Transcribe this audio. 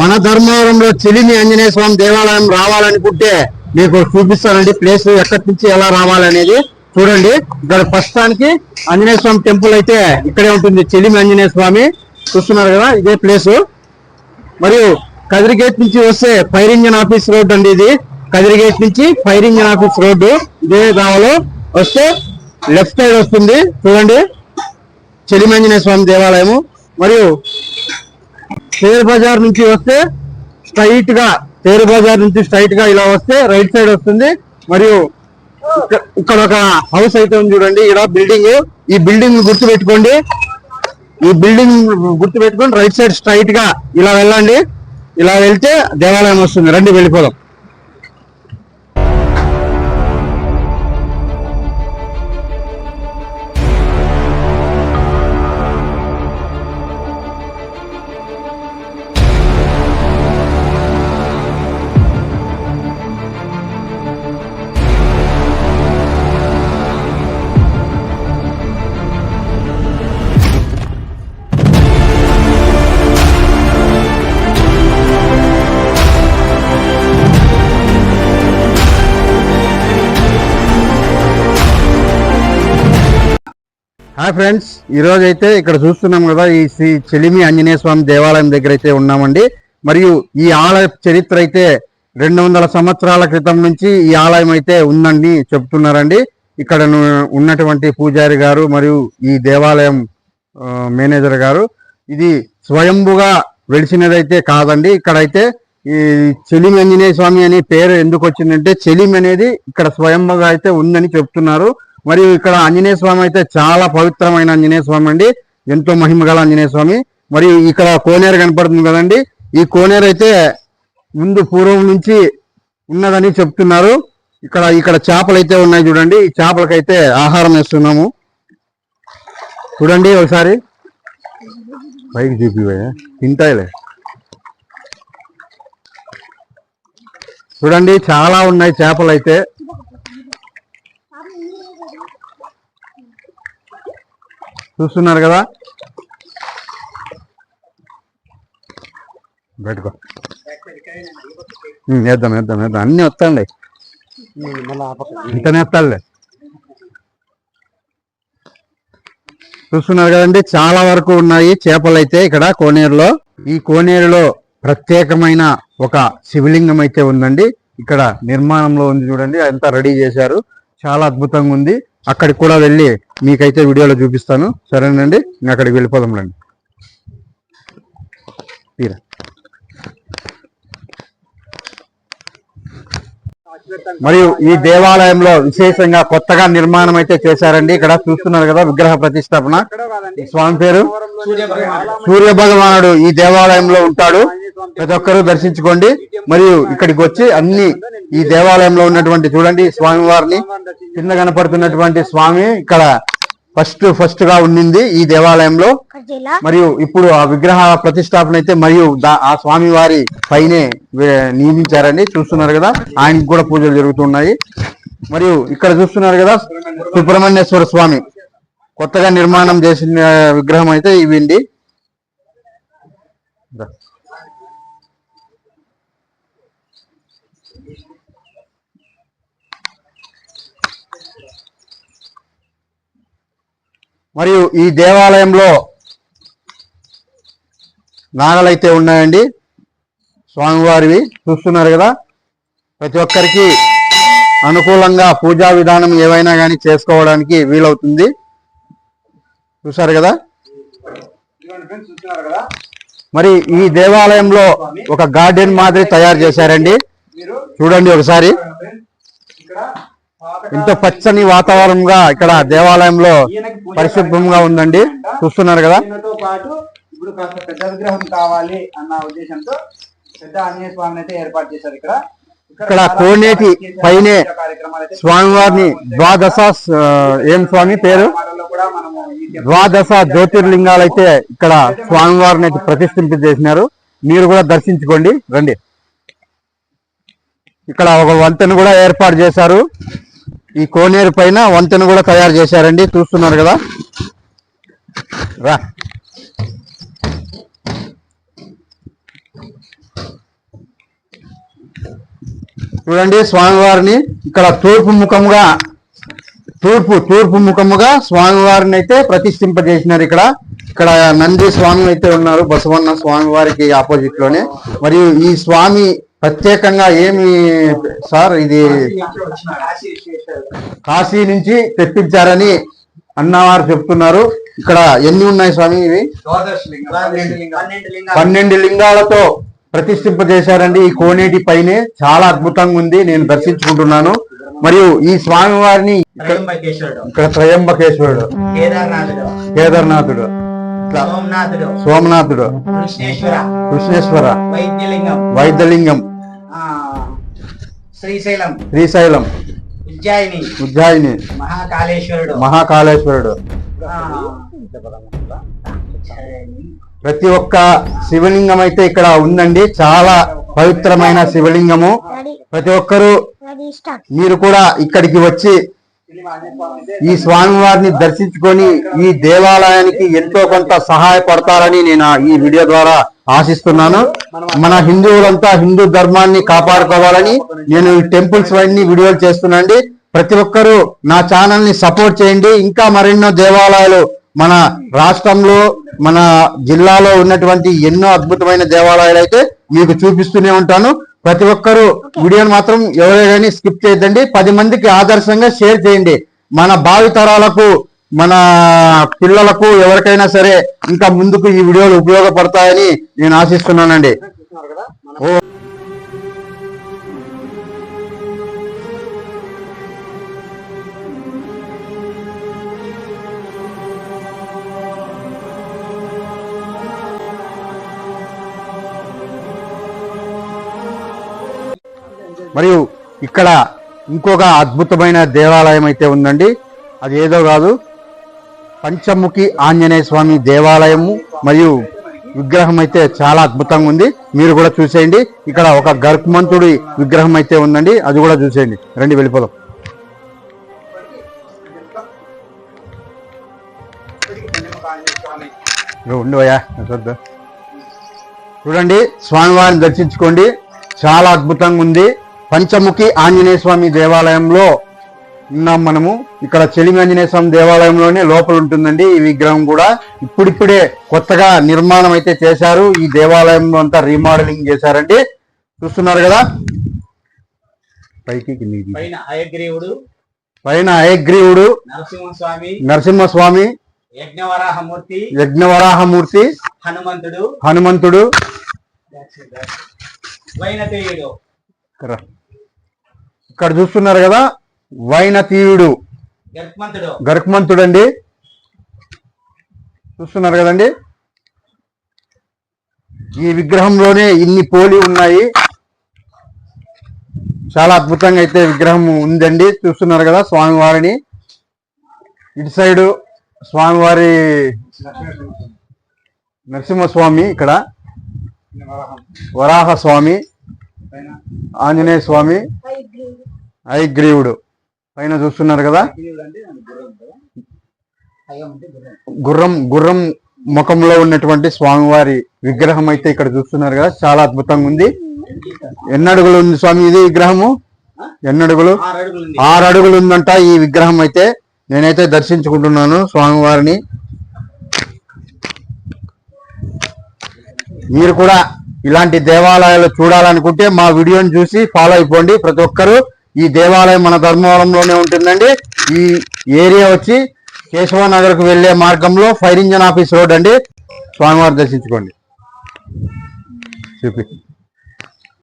మన ధర్మవరంలో చెలిమి ఆంజనేయ స్వామి దేవాలయం రావాలనుకుంటే మీకు చూపిస్తానండి. ప్లేస్ ఎక్కడి నుంచి ఎలా రావాలనేది చూడండి. ఇక్కడ ప్రస్తుతానికి ఆంజనేయ స్వామి టెంపుల్ అయితే ఇక్కడే ఉంటుంది. చెలిమి ఆంజనేయ స్వామి చూస్తున్నారు కదా ఇదే ప్లేస్ మరియు కదిరిగేట్ నుంచి వస్తే ఫైర్ ఇంజన్ ఆఫీస్ రోడ్ అండి ఇది. కదిరిగేట్ నుంచి ఫైర్ ఇంజన్ ఆఫీస్ రోడ్డు ఇదే దావలో వస్తే లెఫ్ట్ సైడ్ వస్తుంది. చూడండి. చెలిమంజనేయ స్వామి దేవాలయము. మరియు షేర్ బజార్ నుంచి వస్తే స్ట్రైట్గా షేర్ బజార్ నుంచి స్ట్రైట్గా ఇలా వస్తే రైట్ సైడ్ వస్తుంది. మరియు ఇక్కడ ఒక హౌస్ అయితే ఉంది చూడండి. ఇక్కడ బిల్డింగ్. ఈ బిల్డింగ్ గుర్తు పెట్టుకోండి ఈ బిల్డింగ్ గుర్తు పెట్టుకొని రైట్ సైడ్ స్ట్రైట్గా ఇలా వెళ్ళండి. ఇలా వెళ్తే దేవాలయం వస్తుంది. రండి వెళ్ళిపోదాం. హాయ్ ఫ్రెండ్స్ ఈ రోజు అయితే ఇక్కడ చూస్తున్నాం కదా ఈ శ్రీ చెలిమి ఆంజనేయ స్వామి దేవాలయం దగ్గర అయితే ఉన్నామండి. మరియు ఈ ఆలయ చరిత్ర అయితే రెండు వందల సంవత్సరాల క్రితం నుంచి ఈ ఆలయం అయితే ఉందని చెప్తున్నారండి. ఇక్కడ ఉన్నటువంటి పూజారి గారు మరియు ఈ దేవాలయం మేనేజర్ గారు. ఇది స్వయంభుగా వెలిసినదైతే కాదండి. ఇక్కడైతే ఈ చెలిమి ఆంజనేయ స్వామి అనే పేరు ఎందుకు వచ్చిందంటే చెలిమి అనేది ఇక్కడ స్వయంభుగా అయితే ఉందని చెప్తున్నారు. మరియు ఇక్కడ ఆంజనేయ స్వామి అయితే చాలా పవిత్రమైన ఆంజనేయ స్వామి అండి. ఎంతో మహిమగల ఆంజనేయ స్వామి. మరియు ఇక్కడ కోనేరు కనపడుతుంది కదండి. ఈ కోనేరు అయితే ముందు పూర్వం నుంచి ఉన్నదని చెప్తున్నారు. ఇక్కడ ఇక్కడ చేపలు అయితే ఉన్నాయి చూడండి. ఈ చేపలకైతే ఆహారం వేస్తున్నాము. చూడండి ఒకసారి. పైకి చూపివయ్యా తింటాయిలే. చూడండి చాలా ఉన్నాయి చేపలు అయితే చూస్తున్నారు కదా? పెట్టుకో వేద్దాం వేద్దాం వేద్దాం. అన్ని వస్తాండి ఇంతనే వస్తాలే చూస్తున్నారు కదండి చాలా వరకు ఉన్నాయి చేపలు అయితే ఇక్కడ కోనేరులో. ఈ కోనేరులో ప్రత్యేకమైన ఒక శివలింగం అయితే ఉందండి. ఇక్కడ నిర్మాణంలో ఉంది చూడండి అంతా రెడీ చేశారు. చాలా అద్భుతంగా ఉంది. అక్కడికి కూడా వెళ్ళి మీకైతే వీడియోలో చూపిస్తాను. సరేనండి? నేను అక్కడికి వెళ్ళిపోదాం తీరా. మరియు ఈ దేవాలయంలో విశేషంగా కొత్తగా నిర్మాణం అయితే చేశారండి. ఇక్కడ చూస్తున్నారు కదా విగ్రహ ప్రతిష్టాపన. స్వామి పేరు? సూర్య భగవానుడు ఈ దేవాలయంలో ఉంటాడు. ప్రతి ఒక్కరూ దర్శించుకోండి. మరియు ఇక్కడికి వచ్చి అన్ని ఈ దేవాలయంలో ఉన్నటువంటి చూడండి స్వామి వారిని కింద కనపడుతున్నటువంటి స్వామి ఇక్కడ ఫస్ట్ ఫస్ట్గా ఉండింది ఈ దేవాలయంలో. మరియు ఇప్పుడు ఆ విగ్రహ ప్రతిష్టాపన అయితే మరియు ఆ స్వామి వారి పైనే నియమించారండి. చూస్తున్నారు కదా ఆయనకి కూడా పూజలు జరుగుతున్నాయి. మరియు ఇక్కడ చూస్తున్నారు కదా సుబ్రహ్మణ్యేశ్వర స్వామి కొత్తగా నిర్మాణం చేసిన విగ్రహం అయితే ఇవిండి మరియు ఈ దేవాలయంలో నాగలైతే ఉన్నాయండి. స్వామివారివి చూస్తున్నారు కదా. ప్రతి ఒక్కరికి అనుకూలంగా పూజా విధానం ఏవైనా కానీ చేసుకోవడానికి వీలవుతుంది. చూసారు కదా? మరి ఈ దేవాలయంలో ఒక గార్డెన్ మాదిరి తయారు చేశారండి. చూడండి ఒకసారి. ఇంత పచ్చని వాతావరణంగా ఇక్కడ దేవాలయంలో పరిశుభ్రంగా ఉందండి. చూస్తున్నారు కదా. ఇప్పుడు కాస్త పెద్ద విగ్రహం కావాలి అన్న ఉద్దేశంతో పెద్ద ఆంజనేయ స్వామిని అయితే ఏర్పాటు చేశారు ఇక్కడ. ఇక్కడ కోనేటి పైనే స్వామివారిని ద్వాదశ ఏం స్వామి పేరు? ద్వాదశ జ్యోతిర్లింగాలు అయితే ఇక్కడ స్వామివారిని అయితే ప్రతిష్ఠింప చేసినారు. మీరు కూడా దర్శించుకోండి. రండి. ఇక్కడ ఒక వంతెన కూడా ఏర్పాటు చేశారు. ఈ కోనేరు పైన వంతెన కూడా తయారు చేశారండి. చూస్తున్నారు కదా. రా. చూడండి స్వామివారిని ఇక్కడ తూర్పు ముఖముగా తూర్పు తూర్పు ముఖముగా స్వామివారిని అయితే ప్రతిష్ఠింపజేసినారు ఇక్కడ. ఇక్కడ నంది స్వామి అయితే ఉన్నారు బసవన్న స్వామి వారికి ఆపోజిట్లోనే మరియు ఈ స్వామి ప్రత్యేకంగా ఏమి సార్ ఇది కాశీ నుంచి తెప్పించారని అన్నవారు చెప్తున్నారు. ఇక్కడ ఎన్ని ఉన్నాయి స్వామి ఇవి? పన్నెండు లింగాలు. పన్నెండు లింగాలతో ప్రతిష్ఠింపజేశారండి. ఈ కోనేటి పైనే చాలా అద్భుతంగా ఉంది. నేను దర్శించుకుంటున్నాను. మరియు ఈ స్వామి వారిని ఇక్కడ త్రయంబకేశ్వరుడు. కేదార్నాథుడు. సోమనాథుడు. సోమనాథుడు. కృష్ణేశ్వర. కృష్ణేశ్వర. వైద్యలింగం. వైద్యలింగం. శ్రీశైలం. శ్రీశైలం. ఉజ్జాయిని. ఉజ్జాయిని. మహాకాళేశ్వరుడు. మహాకాళేశ్వరుడు. ప్రతి ఒక్క శివలింగం అయితే ఇక్కడ ఉందండి. చాలా పవిత్రమైన శివలింగము. ప్రతి ఒక్కరూ మీరు కూడా ఇక్కడికి వచ్చి ఈ స్వామివారిని దర్శించుకొని ఈ దేవాలయానికి ఎంతో కొంత సహాయపడతారని నేను ఈ వీడియో ద్వారా ఆశిస్తున్నాను. మన హిందువులంతా హిందూ ధర్మాన్ని కాపాడుకోవాలని నేను ఈ టెంపుల్స్ అన్ని వీడియోలు చేస్తున్నాండి. ప్రతి ఒక్కరూ నా ఛానల్ని సపోర్ట్ చేయండి. ఇంకా మరెన్నో దేవాలయాలు మన రాష్ట్రంలో మన జిల్లాలో ఉన్నటువంటి ఎన్నో అద్భుతమైన దేవాలయాలు అయితే మీకు చూపిస్తూనే ఉంటాను. ప్రతి ఒక్కరూ వీడియోని మాత్రం ఎవరైనా స్కిప్ చేయొద్దండి. పది మందికి ఆదర్శంగా షేర్ చేయండి. మన భావి తరాలకు మన పిల్లలకు ఎవరికైనా సరే ఇంకా ముందుకు ఈ వీడియోలు ఉపయోగపడతాయని నేను ఆశిస్తున్నానండి. మరియు ఇక్కడ ఇంకొక అద్భుతమైన దేవాలయం అయితే ఉందండి. అది ఏదో కాదు. పంచముఖి ఆంజనేయ స్వామి దేవాలయము మరియు విగ్రహం అయితే చాలా అద్భుతంగా ఉంది. మీరు కూడా చూసేయండి. ఇక్కడ ఒక గర్భమంతుడి విగ్రహం అయితే ఉందండి. అది కూడా చూసేయండి. రండి వెళ్ళిపోదాం. ఇగో చూడండి స్వామివారిని దర్శించుకోండి. చాలా అద్భుతంగా ఉంది. పంచముఖి ఆంజనేయ స్వామి దేవాలయంలో ఉన్నాం మనము. ఇక్కడ చెలిమి ఆంజనేయ స్వామి దేవాలయంలోనే లోపల ఉంటుందండి. ఈ విగ్రహం కూడా ఇప్పుడిప్పుడే కొత్తగా నిర్మాణం అయితే చేశారు. ఈ దేవాలయంలో అంతా రీమోడలింగ్ చేశారండి. చూస్తున్నారు కదా? పైకి. పైన అయగ్రీవుడు పైన అయగ్రీవుడు నరసింహస్వామి నరసింహస్వామి యజ్ఞవరాహమూర్తి యజ్ఞవరాహమూర్తి హనుమంతుడు. హనుమంతుడు. ఇక్కడ చూస్తున్నారు కదా? వైనతీయుడు. గరుక్మంతుడు అండి చూస్తున్నారు కదండి. ఈ విగ్రహంలోనే ఇన్ని పోలి ఉన్నాయి. చాలా అద్భుతంగా అయితే విగ్రహం ఉందండి. చూస్తున్నారు కదా స్వామివారిని. ఇటు సైడు స్వామివారి నరసింహస్వామి ఇక్కడ. వరాహ స్వామి. ఆంజనేయ స్వామి. ఐగ్రీవుడు. పైన చూస్తున్నారు కదా? గుర్రం గుర్రం ముఖంలో ఉన్నటువంటి స్వామివారి విగ్రహం అయితే ఇక్కడ చూస్తున్నారు కదా. చాలా అద్భుతంగా ఉంది. ఎన్నడుగులు ఉంది స్వామి ఇది విగ్రహము? ఎన్నడుగులు? ఆరు అడుగులు ఆరు అడుగులు ఉందంట ఈ విగ్రహం అయితే. నేనైతే దర్శించుకుంటున్నాను స్వామివారిని. మీరు కూడా ఇలాంటి దేవాలయాలు చూడాలనుకుంటే మా వీడియోని చూసి ఫాలో అయిపోండి. ప్రతి ఒక్కరూ ఈ దేవాలయం మన ధర్మవరంలోనే ఉంటుందండి. ఈ ఏరియా వచ్చి కేశవ నగర్కు వెళ్ళే మార్గంలో ఫైర్ ఇంజన్ ఆఫీస్ రోడ్ అండి. స్వామివారు దర్శించుకోండి. చూపి.